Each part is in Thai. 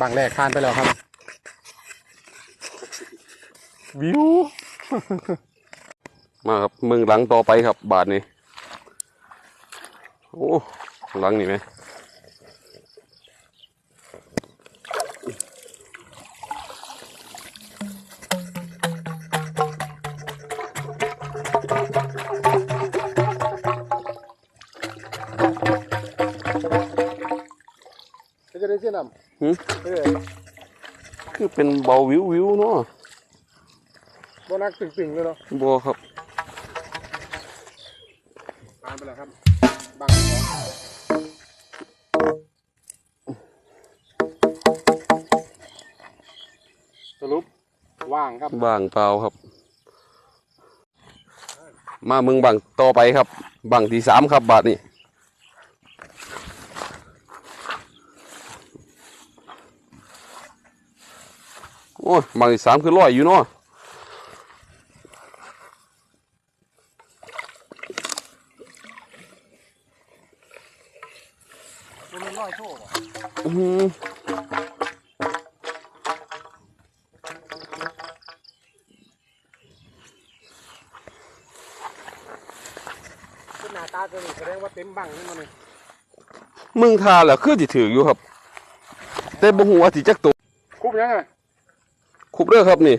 บางแรกผ่านไปแล้วครับ วิว มาครับมึงหลังต่อไปครับ บาทนี้ โอ้หลังนี่ไหม จะได้เส้นนหึำเออคือเป็นเบาวิววิวเนาะโบนักตึงๆเลยเนาะบัวครับผ่านไปแล้วครับบางของสรุปว่างครับบางเปล่าครับ มามึงบังต่อไปครับบังที่สามครับบาทนี้ อ้ยบังที่สามคือร้อยอยู่เนาะมันเป็นร้อยโชคอื้อหือหน้าตาตัวนี้แสดงว่าเต็มบังนี่มันนี่มึงทาแหละคือจิถืออยู่ครับ แต่บ่ฮู้ว่าสิจักตัวคุบยังไง คุบเด้อครับนี่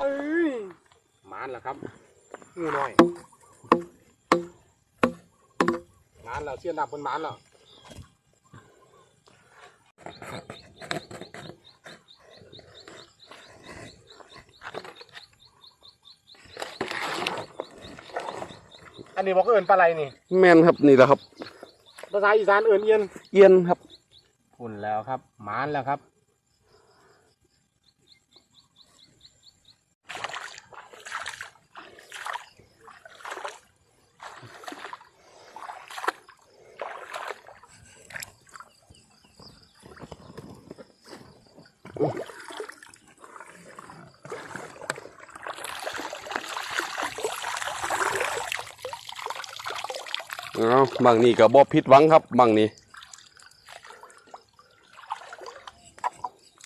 เอ้ยหมานแล้วครับงูน้อยหมานแล้วเสียนดับเป็นหมานแล้วอันนี้บอกเอิญปลาไหลนี่ แม่นครับนี่แหละครับ ภาษาอีสานเอิญเอียนเอียนครับคุณแล้วครับหมานแล้วครับ เอาบางนี่ก็บ่ผิดหวังครับบางนี่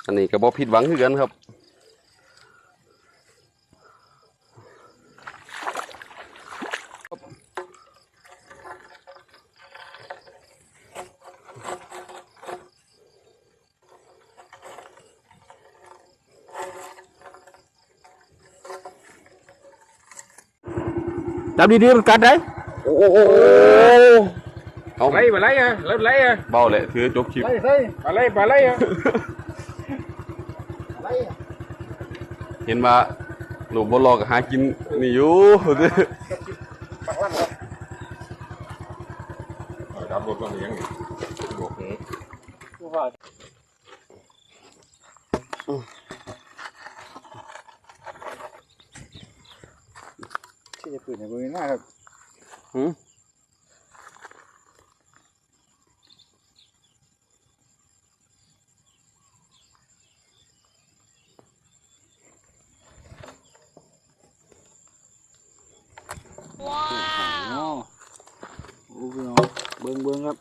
อันนี้ก็บ่ผิดหวังคือกันครับจับดีๆมันกัดได้ โอ้โหเอาไล่มาไล่อะแล้วไล่อะเบาเลยถือจบคลิปไล่ใส่มาไล่มาไล่อะไล่เห็นว่าหนูบ่รอก็หากินนี่อยู่ปักลั่นครับดับรถว่าอย่างนี้บอกดูว่าที่จะปืนในบริเวณหน้าครับ หืมอ๋อโอ้พี่น้องเบิ้งเบิ้งครับ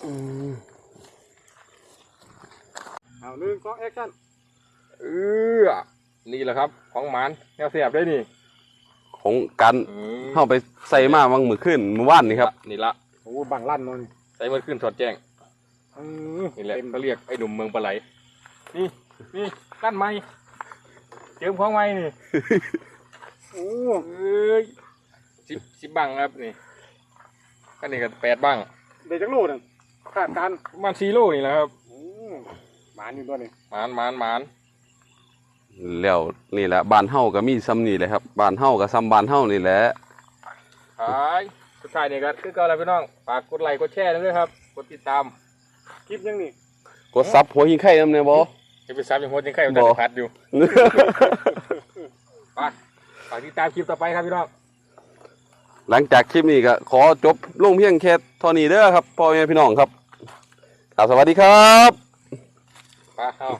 เอา หนึ่งสองแอคชั่นเออนี่แหละครับ ของหมานแนวเสียบได้นี่ของกันอืมเข้าไปใส่มาวังมือขึ้นเมื่อวานนี่ครับ นี่ละโอ้บังลั่นเนาะนี่ใส่มันขึ้นสอดแจ้งอืมนี่แหละเขาเรียกไอ้หนุ่มเมืองปลาไหล นี่นี่กั้นไม้เจิมของไม้นี่โอ้เอ้ยสิบสิบบังครับนี่กันนี่ก็แปดบังเดี๋ยวจักโลนึงขาดการประมาณสี่โลนี่แหละครับโอ้ หมานอยู่ตัวนี้หมานหมานหมานแล้วนี่แหละบ้านเฮาก็มีซ้ำนี่แหละครับบ้านเฮาก็ซ้ำบ้านเฮานี่แหละขายสุดท้ายนี่ก็คือเก็อะไรพี่น้องฝากกดไลค์กดแชร์ด้วยครับกดติดตามคลิปยังนี่กดซับหัวหิงไข่น้ำเนี่ยบอจะไปซับยังหัวยังไข่มันบ่จะพัดอยู่ไปฝากติดตามคลิปต่อไปครับพี่น้องหลังจากคลิปนี้ก็ขอจบลงเพียงแค่เท่านี้เด้อครับพ่อแม่พี่น้องครับครับสวัสดีครับ ไปเอา